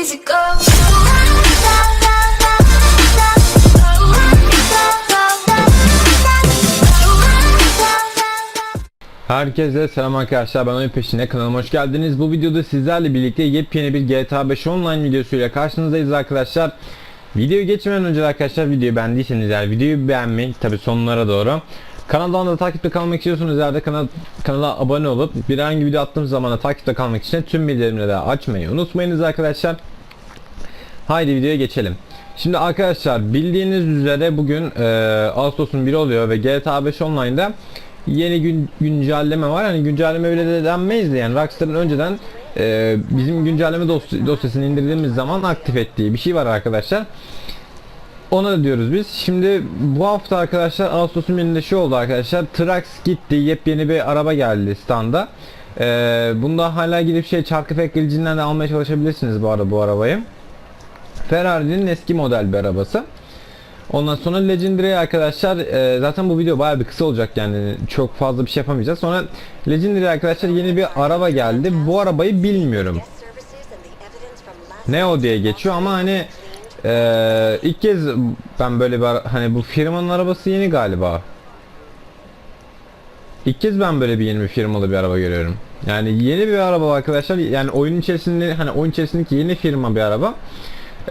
easy go. Herkese selam arkadaşlar ben oyun peşinde kanalıma hoş geldiniz. Bu videoda sizlerle birlikte yepyeni bir GTA 5 online videosuyla karşınızdayız arkadaşlar. Videoyu geçmeden önce arkadaşlar videoyu beğendiyseniz eğer videoyu beğenmeyi tabi sonlara doğru. Kanaldan da takipte kalmak istiyorsanız eğer de kanal, kanala abone olup bir hangi video attığım zaman da takipte kalmak için tüm bildirimleri de açmayı unutmayınız arkadaşlar. Haydi videoya geçelim. Şimdi arkadaşlar bildiğiniz üzere bugün e, Ağustos'un 1 oluyor ve GTA 5 Online'da yeni gün, güncelleme var. Hani güncelleme bile de denmeyiz de yani Rockstar'ın önceden e, bizim güncelleme dosy- dosyasını indirdiğimiz zaman aktif ettiği bir şey var arkadaşlar. Ona da diyoruz biz. Şimdi bu hafta arkadaşlar Ağustos'un birinde şey oldu arkadaşlar. Trax gitti. Yepyeni bir araba geldi standa. Ee, bunda hala gidip şey çarkı fekkelicinden de almaya çalışabilirsiniz bu arada bu arabayı. Ferrari'nin eski model bir arabası. Ondan sonra Legendary arkadaşlar e, zaten bu video bayağı bir kısa olacak yani çok fazla bir şey yapamayacağız. Sonra Legendary arkadaşlar yeni bir araba geldi. Bu arabayı bilmiyorum. Ne o diye geçiyor ama hani e, ilk kez ben böyle bir hani bu firmanın arabası yeni galiba. İlk kez ben böyle bir yeni bir firmalı bir araba görüyorum. Yani yeni bir araba arkadaşlar. Yani oyun içerisinde hani oyun içerisindeki yeni firma bir araba.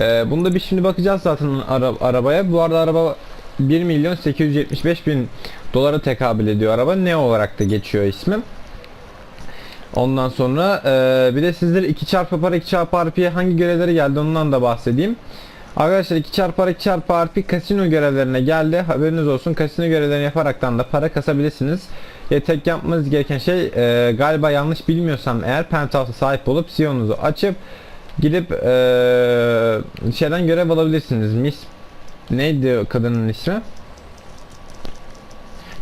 Ee, bunda bir şimdi bakacağız zaten ara- arabaya. Bu arada araba 1 milyon 875 bin dolara tekabül ediyor araba. Ne olarak da geçiyor ismi. Ondan sonra e, bir de sizlere 2 çarpı para 2 çarpı RP'ye hangi görevleri geldi ondan da bahsedeyim. Arkadaşlar 2 çarpı para 2 çarpı RP kasino görevlerine geldi. Haberiniz olsun. Kasino görevlerini yaparaktan da para kasabilirsiniz. Ya tek yapmanız gereken şey e, galiba yanlış bilmiyorsam eğer penthouse'a sahip olup Sion'unuzu açıp gidip e, şeyden görev alabilirsiniz. Miss neydi kadının ismi?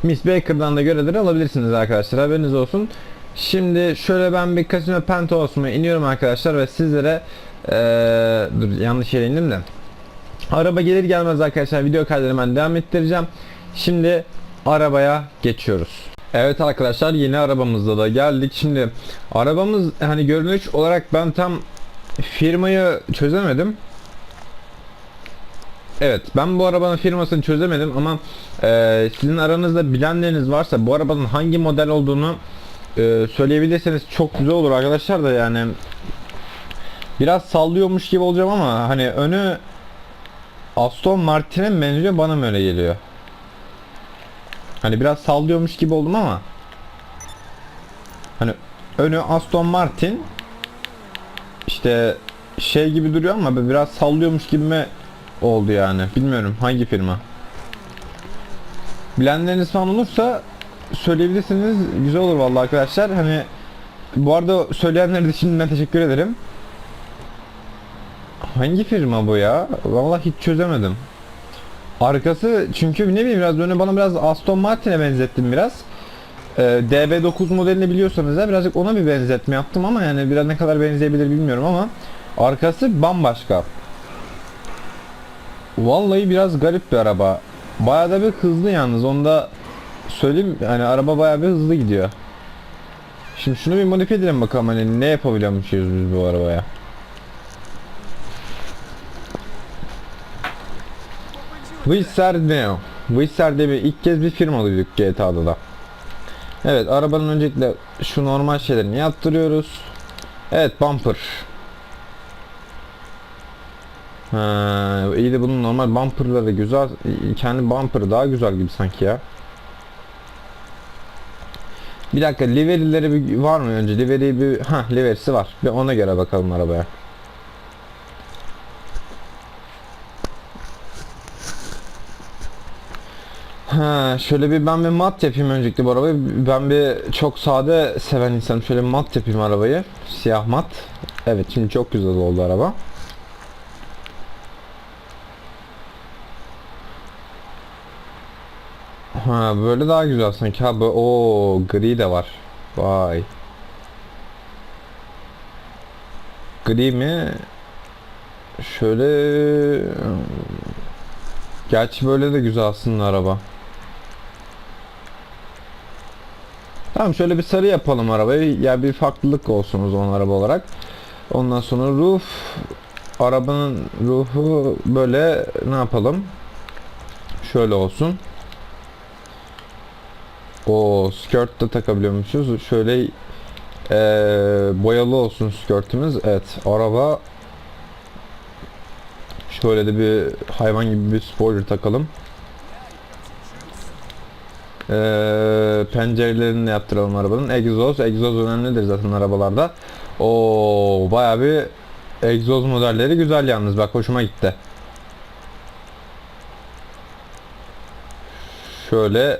Miss Baker'dan da görevleri alabilirsiniz arkadaşlar. Haberiniz olsun. Şimdi şöyle ben bir Casino Penthouse'uma iniyorum arkadaşlar ve sizlere eee dur yanlış yere indim de. Araba gelir gelmez arkadaşlar video kaydını ben devam ettireceğim. Şimdi arabaya geçiyoruz. Evet arkadaşlar yeni arabamızda da geldik. Şimdi arabamız hani görünüş olarak ben tam firmayı çözemedim. Evet ben bu arabanın firmasını çözemedim ama e, sizin aranızda bilenleriniz varsa bu arabanın hangi model olduğunu e, söyleyebilirseniz çok güzel olur arkadaşlar da yani biraz sallıyormuş gibi olacağım ama hani önü Aston Martin'e benziyor bana mı öyle geliyor? Hani biraz sallıyormuş gibi oldum ama hani önü Aston Martin işte şey gibi duruyor ama biraz sallıyormuş gibi mi oldu yani. Bilmiyorum hangi firma. Bilenleriniz falan olursa söyleyebilirsiniz. Güzel olur vallahi arkadaşlar. Hani bu arada söyleyenlere de şimdiden teşekkür ederim. Hangi firma bu ya? Vallahi hiç çözemedim. Arkası çünkü ne bileyim biraz böyle bana biraz Aston Martin'e benzettim biraz. Ee, DB9 modelini biliyorsanız da birazcık ona bir benzetme yaptım ama yani biraz ne kadar benzeyebilir bilmiyorum ama arkası bambaşka. Vallahi biraz garip bir araba. Bayağı da bir hızlı yalnız onu da söyleyeyim yani araba bayağı bir hızlı gidiyor. Şimdi şunu bir modifiye edelim bakalım hani ne yapabiliyormuşuz biz bu arabaya. Wizard Neo. Wizard diye ilk kez bir firma duyduk GTA'da da. Evet arabanın öncelikle şu normal şeylerini yaptırıyoruz. Evet bumper. Ha, iyi de bunun normal bumperları güzel. Kendi bumper'ı daha güzel gibi sanki ya. Bir dakika livery'leri bir var mı önce? Livery bir ha livery'si var. Bir ona göre bakalım arabaya. Ha, şöyle bir ben bir mat yapayım öncelikle bu arabayı. Ben bir çok sade seven insanım. Şöyle bir mat yapayım arabayı. Siyah mat. Evet şimdi çok güzel oldu araba. Ha böyle daha güzel sanki. Ha bu o gri de var. Vay. Gri mi? Şöyle Gerçi böyle de güzel aslında araba. Tamam şöyle bir sarı yapalım arabayı. Ya bir farklılık olsun o zaman araba olarak. Ondan sonra roof arabanın ruhu böyle ne yapalım? Şöyle olsun. O skirt de takabiliyormuşuz. Şöyle eee, boyalı olsun skirtimiz. Evet, araba şöyle de bir hayvan gibi bir spoiler takalım. Eee pencerelerini yaptıralım arabanın. Egzoz, egzoz önemlidir zaten arabalarda. O bayağı bir egzoz modelleri güzel yalnız bak hoşuma gitti. Şöyle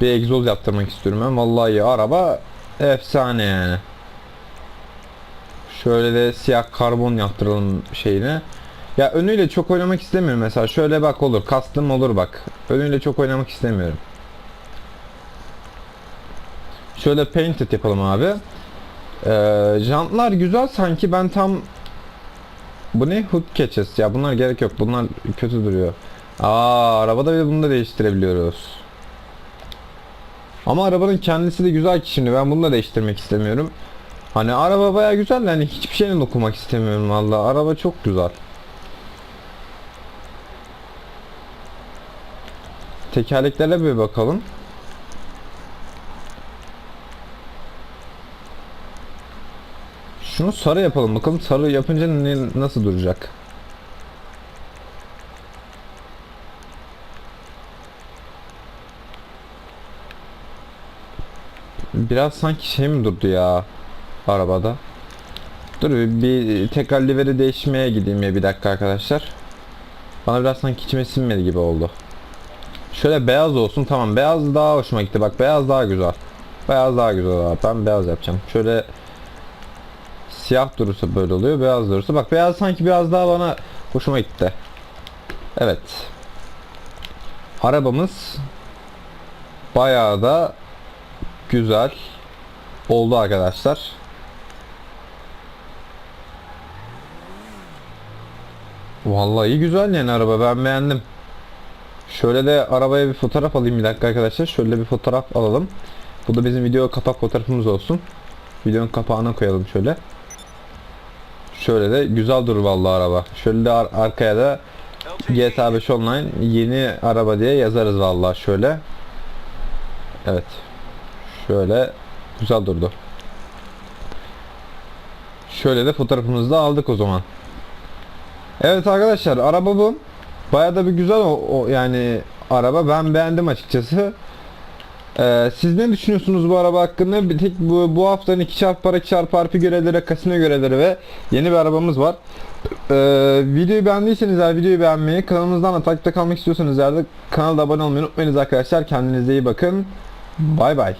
bir egzoz yaptırmak istiyorum ben. Vallahi araba efsane yani. Şöyle de siyah karbon yaptıralım şeyine. Ya önüyle çok oynamak istemiyorum mesela. Şöyle bak olur. Custom olur bak. Önüyle çok oynamak istemiyorum. Şöyle painted yapalım abi. Ee, jantlar güzel sanki ben tam bu ne hood catches ya bunlar gerek yok bunlar kötü duruyor. Aa arabada bir bunu da değiştirebiliyoruz. Ama arabanın kendisi de güzel ki şimdi ben bunu da değiştirmek istemiyorum. Hani araba baya güzel yani hiçbir şeyine dokunmak istemiyorum valla araba çok güzel. Tekerleklere bir bakalım. Şunu sarı yapalım bakalım sarı yapınca nasıl duracak? Biraz sanki şey mi durdu ya arabada? Dur bir, bir tekrar liveri değişmeye gideyim ya bir dakika arkadaşlar. Bana biraz sanki içime sinmedi gibi oldu. Şöyle beyaz olsun tamam beyaz daha hoşuma gitti bak beyaz daha güzel. Beyaz daha güzel abi ben beyaz yapacağım. Şöyle siyah durursa böyle oluyor beyaz durursa bak beyaz sanki biraz daha bana hoşuma gitti. Evet. Arabamız bayağı da güzel oldu arkadaşlar. Vallahi güzel yani araba ben beğendim. Şöyle de arabaya bir fotoğraf alayım bir dakika arkadaşlar. Şöyle bir fotoğraf alalım. Bu da bizim video kapak fotoğrafımız olsun. Videonun kapağına koyalım şöyle. Şöyle de güzel durur vallahi araba. Şöyle de ar- arkaya da GTA 5 Online yeni araba diye yazarız vallahi şöyle. Evet. Şöyle güzel durdu. Şöyle de fotoğrafımızı da aldık o zaman. Evet arkadaşlar araba bu. Bayağı da bir güzel o, o yani araba ben beğendim açıkçası. Ee, siz ne düşünüyorsunuz bu araba hakkında? Bir tek bu, bu haftanın 2 çarpı para 2 çarpı harfi görevleri, kasino görevleri ve yeni bir arabamız var. Ee, videoyu beğendiyseniz eğer videoyu beğenmeyi, kanalımızdan da takipte kalmak istiyorsanız eğer de kanala abone olmayı unutmayınız arkadaşlar. Kendinize iyi bakın. Bay bay.